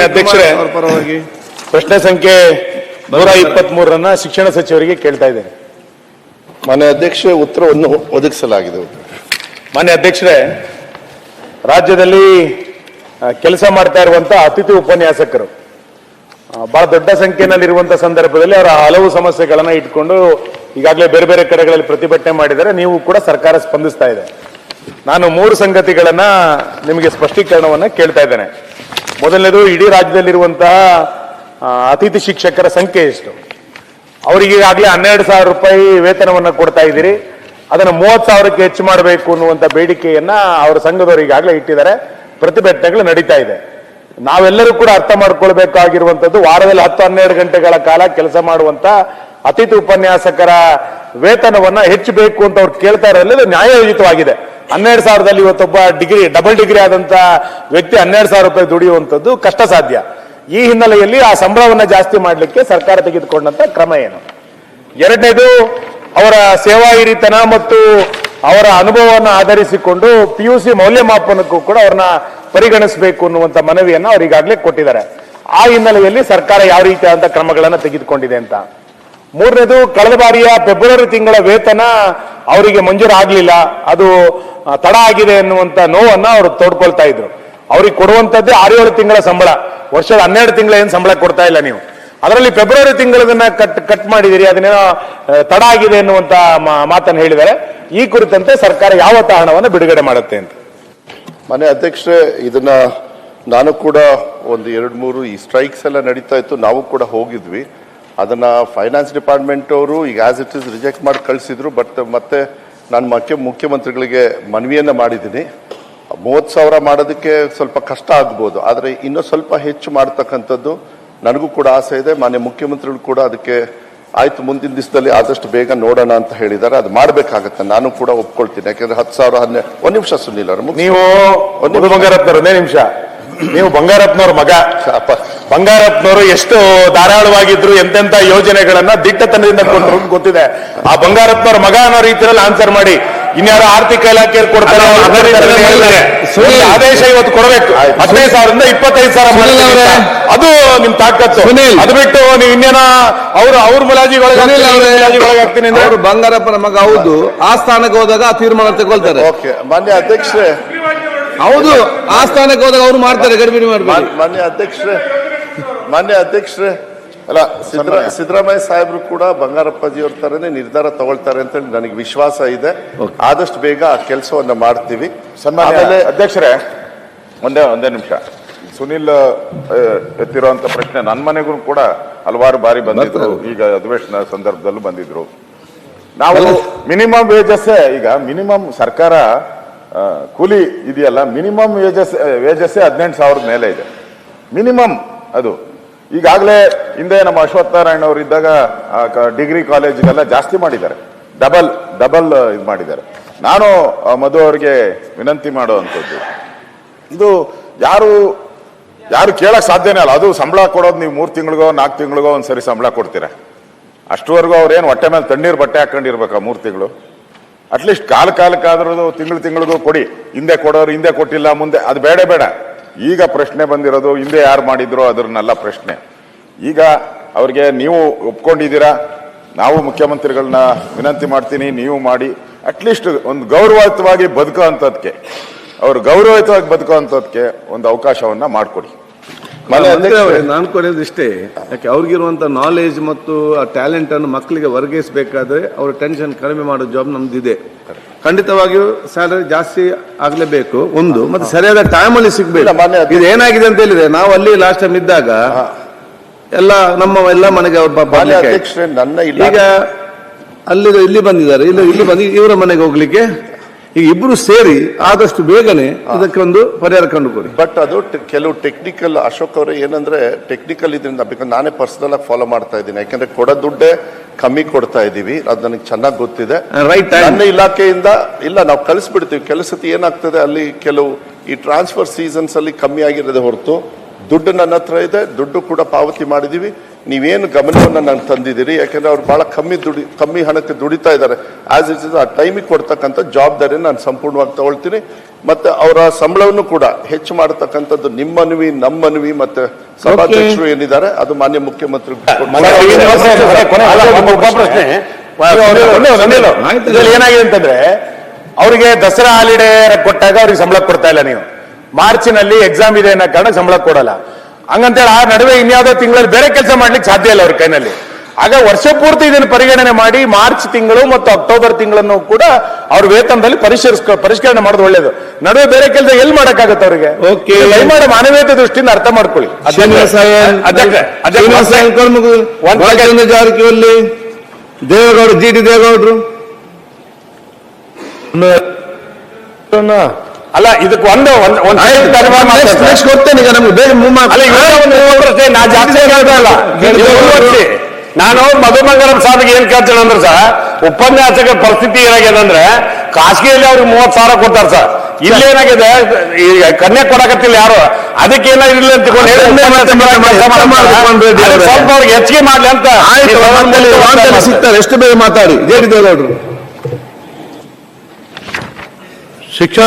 ಅಧ್ಯಕ್ಷರೇ ಪರವಾಗಿ ಪ್ರಶ್ನೆ ಸಂಖ್ಯೆ ನೂರ ಇಪ್ಪತ್ತ್ ಮೂರನ್ನ ಶಿಕ್ಷಣ ಸಚಿವರಿಗೆ ಕೇಳ್ತಾ ಇದ್ದೇನೆ. ಮಾನ್ಯ ಅಧ್ಯಕ್ಷ ಉತ್ತರವನ್ನು ಒದಗಿಸಲಾಗಿದೆ. ಮಾನ್ಯ ಅಧ್ಯಕ್ಷರೇ ರಾಜ್ಯದಲ್ಲಿ ಕೆಲಸ ಮಾಡ್ತಾ ಇರುವಂತಹ ಅತಿಥಿ ಉಪನ್ಯಾಸಕರು ಬಹಳ ದೊಡ್ಡ ಸಂಖ್ಯೆನಲ್ಲಿರುವಂತ ಸಂದರ್ಭದಲ್ಲಿ ಅವರ ಹಲವು ಸಮಸ್ಯೆಗಳನ್ನ ಇಟ್ಕೊಂಡು ಈಗಾಗಲೇ ಬೇರೆ ಬೇರೆ ಕಡೆಗಳಲ್ಲಿ ಪ್ರತಿಭಟನೆ ಮಾಡಿದರೆ ನೀವು ಕೂಡ ಸರ್ಕಾರ ಸ್ಪಂದಿಸ್ತಾ ಇದೆ. ನಾನು ಮೂರು ಸಂಗತಿಗಳನ್ನ ನಿಮಗೆ ಸ್ಪಷ್ಟೀಕರಣವನ್ನ ಕೇಳ್ತಾ ಇದ್ದೇನೆ. ಮೊದಲನೇದು ಇಡೀ ರಾಜ್ಯದಲ್ಲಿರುವಂತಹ ಅತಿಥಿ ಶಿಕ್ಷಕರ ಸಂಖ್ಯೆ ಎಷ್ಟು? ಅವರಿಗೆ ಈಗಾಗಲೇ ಹನ್ನೆರಡು ಸಾವಿರ ರೂಪಾಯಿ ವೇತನವನ್ನು ಕೊಡ್ತಾ ಇದ್ದೀರಿ. ಅದನ್ನು ಮೂವತ್ತು ಸಾವಿರಕ್ಕೆ ಹೆಚ್ಚು ಮಾಡಬೇಕು ಅನ್ನುವಂಥ ಬೇಡಿಕೆಯನ್ನ ಅವರ ಸಂಘದವರು ಈಗಾಗಲೇ ಇಟ್ಟಿದ್ದಾರೆ. ಪ್ರತಿಭಟನೆಗಳು ನಡೀತಾ ಇದೆ. ನಾವೆಲ್ಲರೂ ಕೂಡ ಅರ್ಥ ಮಾಡ್ಕೊಳ್ಬೇಕಾಗಿರುವಂಥದ್ದು ವಾರದಲ್ಲಿ ಹತ್ತು ಹನ್ನೆರಡು ಗಂಟೆಗಳ ಕಾಲ ಕೆಲಸ ಮಾಡುವಂತ ಅತಿಥಿ ಉಪನ್ಯಾಸಕರ ವೇತನವನ್ನ ಹೆಚ್ಚಬೇಕು ಅಂತ ಅವ್ರು ಕೇಳ್ತಾ ಇರೋದ್ರಲ್ಲಿ ನ್ಯಾಯಯುತವಾಗಿದೆ ಹನ್ನೆರಡು ಸಾವಿರದಲ್ಲಿ ಇವತ್ತೊಬ್ಬ ಡಿಗ್ರಿ ಡಬಲ್ ಡಿಗ್ರಿ ಆದಂತ ವ್ಯಕ್ತಿ ಹನ್ನೆರಡು ಸಾವಿರ ರೂಪಾಯಿ ದುಡಿಯುವಂಥದ್ದು ಕಷ್ಟ ಸಾಧ್ಯ ಈ ಹಿನ್ನೆಲೆಯಲ್ಲಿ ಆ ಸಂಬಳವನ್ನು ಜಾಸ್ತಿ ಮಾಡಲಿಕ್ಕೆ ಸರ್ಕಾರ ತೆಗೆದುಕೊಂಡಂತ ಕ್ರಮ ಏನು? ಎರಡನೇದು, ಅವರ ಸೇವಾ ಹಿರಿತನ ಮತ್ತು ಅವರ ಅನುಭವವನ್ನು ಆಧರಿಸಿಕೊಂಡು ಪಿ ಯು ಸಿ ಮೌಲ್ಯಮಾಪನಕ್ಕೂ ಕೂಡ ಅವ್ರನ್ನ ಪರಿಗಣಿಸಬೇಕು ಅನ್ನುವಂಥ ಮನವಿಯನ್ನು ಅವರು ಈಗಾಗಲೇ ಕೊಟ್ಟಿದ್ದಾರೆ. ಆ ಹಿನ್ನೆಲೆಯಲ್ಲಿ ಸರ್ಕಾರ ಯಾವ ರೀತಿಯಾದಂಥ ಕ್ರಮಗಳನ್ನು ತೆಗೆದುಕೊಂಡಿದೆ ಅಂತ? ಮೂರನೇದು, ಕಳೆದ ಬಾರಿಯ ಫೆಬ್ರವರಿ ತಿಂಗಳ ವೇತನ ಅವರಿಗೆ ಮಂಜೂರಾಗ್ಲಿಲ್ಲ ಅದು ತಡ ಆಗಿದೆ ಎನ್ನುವಂತ ನೋವನ್ನ ಅವರು ತೋಡ್ಕೊಳ್ತಾ ಇದ್ರು. ಅವ್ರಿಗೆ ಕೊಡುವಂತದ್ದೇ ಆರು ಏಳು ತಿಂಗಳ ಸಂಬಳ. ವರ್ಷದ ಹನ್ನೆರಡು ತಿಂಗಳ ಏನು ಸಂಬಳ ಕೊಡ್ತಾ ಇಲ್ಲ ನೀವು. ಅದರಲ್ಲಿ ಫೆಬ್ರವರಿ ತಿಂಗಳನ್ನ ಕಟ್ ಕಟ್ ಮಾಡಿದಿರಿ ಅದನ್ನೇನೋ ತಡ ಆಗಿದೆ ಎನ್ನುವಂತ ಮಾತನ್ನು ಹೇಳಿದರೆ ಈ ಕುರಿತಂತೆ ಸರ್ಕಾರ ಯಾವ ಹಣವನ್ನು ಬಿಡುಗಡೆ ಮಾಡುತ್ತೆ ಅಂತ. ಮನೆ ಅಧ್ಯಕ್ಷರೇ, ಇದನ್ನ ನಾನು ಕೂಡ ಒಂದು ಎರಡು ಮೂರು ಈ ಸ್ಟ್ರೈಕ್ಸ್ ಎಲ್ಲ ನಡೀತಾ ಇತ್ತು. ನಾವು ಕೂಡ ಹೋಗಿದ್ವಿ. ಅದನ್ನ ಫೈನಾನ್ಸ್ ಡಿಪಾರ್ಟ್ಮೆಂಟ್ ಅವರು ಈಗ ಆಸ್ ಇಟ್ ಇಸ್ ರಿಜೆಕ್ಟ್ ಮಾಡಿ ಕಳಿಸಿದ್ರು ಬಟ್ ಮತ್ತೆ ನಾನು ಮುಖ್ಯ ಮುಖ್ಯಮಂತ್ರಿಗಳಿಗೆ ಮನವಿಯನ್ನ ಮಾಡಿದ್ದೀನಿ. ಮೂವತ್ತು ಸಾವಿರ ಮಾಡೋದಕ್ಕೆ ಸ್ವಲ್ಪ ಕಷ್ಟ ಆಗ್ಬೋದು ಆದರೆ ಇನ್ನೂ ಸ್ವಲ್ಪ ಹೆಚ್ಚು ಮಾಡ್ತಕ್ಕಂಥದ್ದು ನನಗೂ ಕೂಡ ಆಸೆ ಇದೆ. ಮಾನ್ಯ ಮುಖ್ಯಮಂತ್ರಿಗಳು ಕೂಡ ಅದಕ್ಕೆ ಆಯಿತು ಮುಂದಿನ ದಿವಸದಲ್ಲಿ ಆದಷ್ಟು ಬೇಗ ನೋಡೋಣ ಅಂತ ಹೇಳಿದ್ದಾರೆ. ಅದು ಮಾಡಬೇಕಾಗತ್ತೆ ನಾನು ಕೂಡ ಒಪ್ಕೊಳ್ತೀನಿ. ಯಾಕಂದ್ರೆ ಹತ್ತು ಸಾವಿರ ಹನ್ನೆರಡು ಒಂದು ನಿಮಿಷ ಸುನಿಲ್ ಅವರು ನೀವು ಒಂದು ಒಂದೇ ನಿಮಿಷ. ನೀವು ಬಂಗಾರತ್ನವ್ರ ಮಗ. ಅಪ್ಪ, ಬಂಗಾರತ್ನವರು ಎಷ್ಟು ಧಾರಾಳವಾಗಿದ್ರು ಎಂತೆಂತ ಯೋಜನೆಗಳನ್ನ ದಿಟ್ಟತನದಿಂದ ಕೊಟ್ಟರು ಗೊತ್ತಿದೆ. ಆ ಬಂಗಾರಪ್ಪನವ್ರ ಮಗ ಅನ್ನೋ ರೀತಿಯಲ್ಲಿ ಆನ್ಸರ್ ಮಾಡಿ. ಇನ್ಯಾರು ಆರ್ಥಿಕ ಇಲಾಖೆ ಕೊಡ್ತಾರೆ ಆದೇಶ ಇವತ್ತು ಕೊಡಬೇಕು. ಹದಿನೈದು ಸಾವಿರದಿಂದ ಇಪ್ಪತ್ತೈದು ಸಾವಿರ ಅದು ನಿಮ್ ತಾಕತ್ತು. ಅದು ಬಿಟ್ಟು ನೀವು ಇನ್ನೇನ ಅವ್ರು ಅವ್ರ ಮುಲಾಜಿಗೊಳಗಾಗ್ತೀನಿ ಅವರೇ, ಅಂದ್ರೆ? ಬಂಗಾರಪ್ಪನ ಮಗ ಹೌದು. ಆ ಸ್ಥಾನಕ್ಕೆ ಹೋದಾಗ ಆ ತೀರ್ಮಾನ ತಗೊಳ್ತಾರೆ. ಓಕೆ ಮಾನ್ಯ ಅಧ್ಯಕ್ಷರೇ. ಹೌದು ಆ ಸ್ಥಾನಕ್ಕೆ ಹೋದಾಗ ಅವ್ರು ಮಾಡ್ತಾರೆ ಗಡಿಬಿಡಿ ಮಾಡಿ ಮಾನ್- ಮಾನ್ಯ ಅಧ್ಯಕ್ಷರೇ. ಮಾನ್ಯ ಅಧ್ಯಕ್ಷರೇ ಅಲ್ಲ ಸಿದ್ದರಾ- ಸಿದ್ದರಾಮಯ್ಯ ಸಾಹೇಬರು ಕೂಡ ಬಂಗಾರಪ್ಪಾಜಿಯವ್ರ ತರನೇ ನಿರ್ಧಾರ ತಗೊಳ್ತಾರೆ ಅಂತ ನನಗೆ ವಿಶ್ವಾಸ ಇದೆ. ಆದಷ್ಟು ಬೇಗ ಆ ಕೆಲಸವನ್ನ ಮಾಡ್ತೀವಿ. ಸನ್ಮಾನ ಅಧ್ಯಕ್ಷರೇ ಒಂದೇ ಒಂದೇ ನಿಮಿಷ. ಸುನಿಲ್ ಎತ್ತಿರುವಂತ ಪ್ರಶ್ನೆ ನನ್ನ ಮನೆಗೂ ಕೂಡ ಹಲವಾರು ಬಾರಿ ಬಂದಿದ್ರು. ಈಗ ಅಧಿವೇಶನ ಸಂದರ್ಭದಲ್ಲೂ ಬಂದಿದ್ರು. ನಾವು ಮಿನಿಮಮ್ ವೇಜಸ್ ಈಗ ಮಿನಿಮಮ್ ಸರ್ಕಾರ ಕೂಲಿ ಇದೆಯಲ್ಲ ಮಿನಿಮಮ್ ವೇಜಸ್ ವೇಜಸ್ ಹದಿನೆಂಟು ಸಾವಿರದ ಮೇಲೆ ಇದೆ. ಮಿನಿಮಮ್ ಅದು. ಈಗಾಗಲೇ ಹಿಂದೆ ನಮ್ಮ ಅಶ್ವತ್ಥನಾರಾಯಣ ಅವರು ಇದ್ದಾಗ ಡಿಗ್ರಿ ಕಾಲೇಜಿಗೆಲ್ಲ ಜಾಸ್ತಿ ಮಾಡಿದ್ದಾರೆ. ಡಬಲ್ ಡಬಲ್ ಇದು ಮಾಡಿದ್ದಾರೆ. ನಾನು ಮಧು ಅವರಿಗೆ ವಿನಂತಿ ಮಾಡುವಂಥದ್ದು. ಇದು ಯಾರು ಯಾರು ಕೇಳಕ್ಕೆ ಸಾಧ್ಯನೇ ಅಲ್ಲ ಅದು ಸಂಬಳ ಕೊಡೋದು ನೀವು ಮೂರು ತಿಂಗಳಿಗೋ, ನಾಲ್ಕು ತಿಂಗಳಿಗೋ ಒಂದು ಸರಿ ಸಂಬಳ ಕೊಡ್ತೀರಾ? ಅಷ್ಟುವರೆಗೂ ಅವ್ರೇನು ಹೊಟ್ಟೆ ಮೇಲೆ ತಣ್ಣೀರು ಬಟ್ಟೆ ಹಾಕೊಂಡಿರ್ಬೇಕಾ ಮೂರು ತಿಂಗಳು? ಅಟ್ಲೀಸ್ಟ್ ಕಾಲ ಕಾಲಕ್ಕಾದ್ರೂ ತಿಂಗಳು ತಿಂಗಳಿಗೂ ಕೊಡಿ. ಹಿಂದೆ ಕೊಡೋರು ಹಿಂದೆ ಕೊಟ್ಟಿಲ್ಲ, ಮುಂದೆ, ಅದು ಬೇಡ ಬೇಡ. ಈಗ ಪ್ರಶ್ನೆ ಬಂದಿರೋದು, ಹಿಂದೆ ಯಾರು ಮಾಡಿದ್ರು ಅದರನ್ನೆಲ್ಲ ಪ್ರಶ್ನೆ. ಈಗ ಅವ್ರಿಗೆ ನೀವು ಒಪ್ಕೊಂಡಿದ್ದೀರಾ? ನಾವು ಮುಖ್ಯಮಂತ್ರಿಗಳನ್ನ ವಿನಂತಿ ಮಾಡ್ತೀನಿ, ನೀವು ಮಾಡಿ. ಅಟ್ಲೀಸ್ಟ್ ಒಂದು ಗೌರವಯುತವಾಗಿ ಬದುಕೋ ಅಂಥದ್ಕೆ ಅವ್ರು ಗೌರವಯುತವಾಗಿ ಬದುಕೋ ಅಂಥದ್ಕೆ ಒಂದು ಅವಕಾಶವನ್ನು ಮಾಡಿಕೊಡಿ ಮಾನ್ಯ ಮಂತ್ರಿ ಅಧ್ಯಕ್ಷರೇ ಅವರೇ, ನಾನು ಕೊಡೋದು ಇಷ್ಟೇ ಯಾಕೆ ಅವ್ರಿಗಿರುವಂತ ನಾಲೆಜ್ ಮತ್ತು ಆ ಟ್ಯಾಲೆಂಟ್ ಅನ್ನು ಮಕ್ಕಳಿಗೆ ವರ್ಗಾಯಿಸಬೇಕಾದ್ರೆ ಅವ್ರ ಟೆನ್ಷನ್ ಕಡಿಮೆ ಮಾಡೋ ಜಾಬ್ ನಮ್ದಿದೆ. ಖಂಡಿತವಾಗಿಯೂ ಸ್ಯಾಲರಿ ಜಾಸ್ತಿ ಆಗ್ಲೇಬೇಕು ಒಂದು ಮತ್ತೆ ಸರಿಯಾದ ಟೈಮ್ ಅಲ್ಲಿ ಸಿಗ್ಬೇಕು. ಇದು ಏನಾಗಿದೆ ಅಂತ ಹೇಳಿದ್ರೆ ನಾವು ಅಲ್ಲಿ ಲಾಸ್ಟ್ ಟೈಮ್ ಇದ್ದಾಗ ಎಲ್ಲ ನಮ್ಮ ಎಲ್ಲ ಮನೆಗೆ ಈಗ ಅಲ್ಲಿ ಇಲ್ಲಿ ಬಂದಿದ್ದಾರೆ ಇಲ್ಲಿ ಇಲ್ಲಿ ಬಂದು ಇವರ ಮನೆಗೆ ಹೋಗ್ಲಿಕ್ಕೆ? ಈಗ ಇಬ್ರು ಸೇರಿ ಆದಷ್ಟು ಬೇಗನೆ ಇದಕ್ಕೆ ಒಂದು ಪರಿಹಾರ ಕಂಡುಕೊಡಿ. ಬಟ್ ಅದು ಕೆಲವು ಟೆಕ್ನಿಕಲ್ ಅಶೋಕ್ ಅವರೇ ಏನಂದ್ರೆ ಟೆಕ್ನಿಕಲ್ ಇದರಿಂದ ಬಿಕಾಸ್ ನಾನೇ ಪರ್ಸನಲ್ ಆಗಿ ಫಾಲೋ ಮಾಡ್ತಾ ಇದ್ದೀನಿ. ಯಾಕಂದ್ರೆ ಕೊಡೋ ದುಡ್ಡೇ ಕಮ್ಮಿ ಕೊಡ್ತಾ ಇದೀವಿ ಅದು ನನಗೆ ಚೆನ್ನಾಗಿ ಗೊತ್ತಿದೆ. ರೈಟ್ ನನ್ನ ಇಲಾಖೆಯಿಂದ ಇಲ್ಲ ನಾವು ಕಳಿಸ್ಬಿಡ್ತೀವಿ. ಕೆಲವು ಸತಿ ಏನಾಗ್ತದೆ ಅಲ್ಲಿ ಕೆಲವು ಈ ಟ್ರಾನ್ಸ್ಫರ್ ಸೀಸನ್ಸ್ ಅಲ್ಲಿ ಕಮ್ಮಿ ಆಗಿರೋದೇ ಹೊರತು ದುಡ್ಡು ನನ್ನ ಹತ್ರ ಇದೆ. ದುಡ್ಡು ಕೂಡ ಪಾವತಿ ಮಾಡಿದೀವಿ. ನೀವೇನು ಗಮನವನ್ನು ನಾನು ತಂದಿದ್ದೀರಿ? ಯಾಕಂದ್ರೆ ಅವ್ರು ಭಾಳ ಕಮ್ಮಿ ದುಡಿ ಕಮ್ಮಿ ಹಣಕ್ಕೆ ದುಡಿತಾ ಇದ್ದಾರೆ. ಆಸ್ ಇಟ್ ಇಸ್ ಆ ಟೈಮಿಗೆ ಕೊಡ್ತಕ್ಕಂಥ ಜವಾಬ್ದಾರಿ ನಾನು ಸಂಪೂರ್ಣವಾಗಿ ತಗೊಳ್ತೀನಿ. ಮತ್ತು ಅವರ ಸಂಬಳವನ್ನು ಕೂಡ ಹೆಚ್ಚು ಮಾಡತಕ್ಕಂಥದ್ದು ನಿಮ್ಮ ಮನವಿ ನಮ್ಮ ಮನವಿ ಮತ್ತೆ ಸಭಾಧ್ಯಕ್ಷರು ಏನಿದ್ದಾರೆ ಅದು ಮಾನ್ಯ ಮುಖ್ಯಮಂತ್ರಿ ಏನಾಗಿದೆ ಅಂತಂದ್ರೆ ಅವರಿಗೆ ದಸರಾ ಹಾಲಿಡೇ ಕೊಟ್ಟಾಗ ಅವ್ರಿಗೆ ಸಂಬಳ ಕೊಡ್ತಾ ಇಲ್ಲ ನೀವು. ಮಾರ್ಚಿನಲ್ಲಿ ಎಕ್ಸಾಮ್ ಇದೆ ಅನ್ನೋ ಕಾರಣ ಸಂಬಳ ಕೊಡಲ್ಲ. ಹಂಗಂತೇಳಿ ಆ ನಡುವೆ ಇನ್ಯಾವುದೋ ತಿಂಗಳಲ್ಲಿ ಬೇರೆ ಕೆಲಸ ಮಾಡ್ಲಿಕ್ಕೆ ಸಾಧ್ಯ ಇಲ್ಲ ಅವ್ರ ಕೈನಲ್ಲಿ. ಆಗ ವರ್ಷ ಪೂರ್ತಿ ಇದನ್ನು ಪರಿಗಣನೆ ಮಾಡಿ ಮಾರ್ಚ್ ತಿಂಗಳು ಮತ್ತು ಅಕ್ಟೋಬರ್ ತಿಂಗಳನ್ನು ಕೂಡ ಅವ್ರ ವೇತನದಲ್ಲಿ ಪರಿಷ್ಕರಿಸ್ ಪರಿಷ್ಕರಣೆ ಮಾಡೋದು ಒಳ್ಳೇದು. ನಡುವೆ ಬೇರೆ ಕೆಲಸ ಎಲ್ಲಿ ಮಾಡಕ್ಕಾಗತ್ತೆ ಅವ್ರಿಗೆ. ದಯಮಾಡಿ ಮಾನವೀಯತೆ ದೃಷ್ಟಿಯಿಂದ ಅರ್ಥ ಮಾಡ್ಕೊಳ್ಳಿ. ಜಾರಕಿಹೊಳಿ ದೇವೇಗೌಡರು ಜಿ ಡಿ ದೇವೇಗೌಡರು. ಅಲ್ಲ ಇದಕ್ಕೆ ಒಂದು ಒಂದು ಒಂದು ನೆಕ್ಸ್ಟ್ ಕೊಡ್ತೇನೆ ಈಗ ನಮ್ಗೆ ಬೇಗ ಮಾಡ್- ನಾ ಜಾಸ್ತಿ ಹೇಳ್ತಾ. ನಾನು ಮಧುಮಂಗಲಂ ಸಾರಿಗೆ ಏನ್ ಕೇಳ್ತೇನೆ ಅಂದ್ರೆ ಸರ್ ಉಪನ್ಯಾಸಕ ಪರಿಸ್ಥಿತಿ ಏನಾಗಿದೆ ಅಂದ್ರೆ ಖಾಸಗಿಯಲ್ಲಿ ಅವ್ರಿಗೆ ಮೂವತ್ ಸಾವಿರ ಕೊಡ್ತಾರೆ ಸರ್. ಇಲ್ಲಿ ಏನಾಗಿದೆ ಈಗ ಕನ್ಯಾ ಕೊಡಕತ್ತಿಲ್ಲ ಯಾರು? ಅದಕ್ಕೆ ಏನಾಗಿರ್ಲಿ ಅಂತ. ಸ್ವಲ್ಪ ಅವ್ರಿಗೆ ಹೆಚ್ಚಿಗೆ ಮಾಡ್ಲಿ ಅಂತ ಸಿಗ್ತಾರೆ. ಎಷ್ಟು ಬೇಗ ಮಾತಾಡಿ. ಜೆ ಡಿ ದೇವೇಗೌಡರು. ಶಿಕ್ಷಣ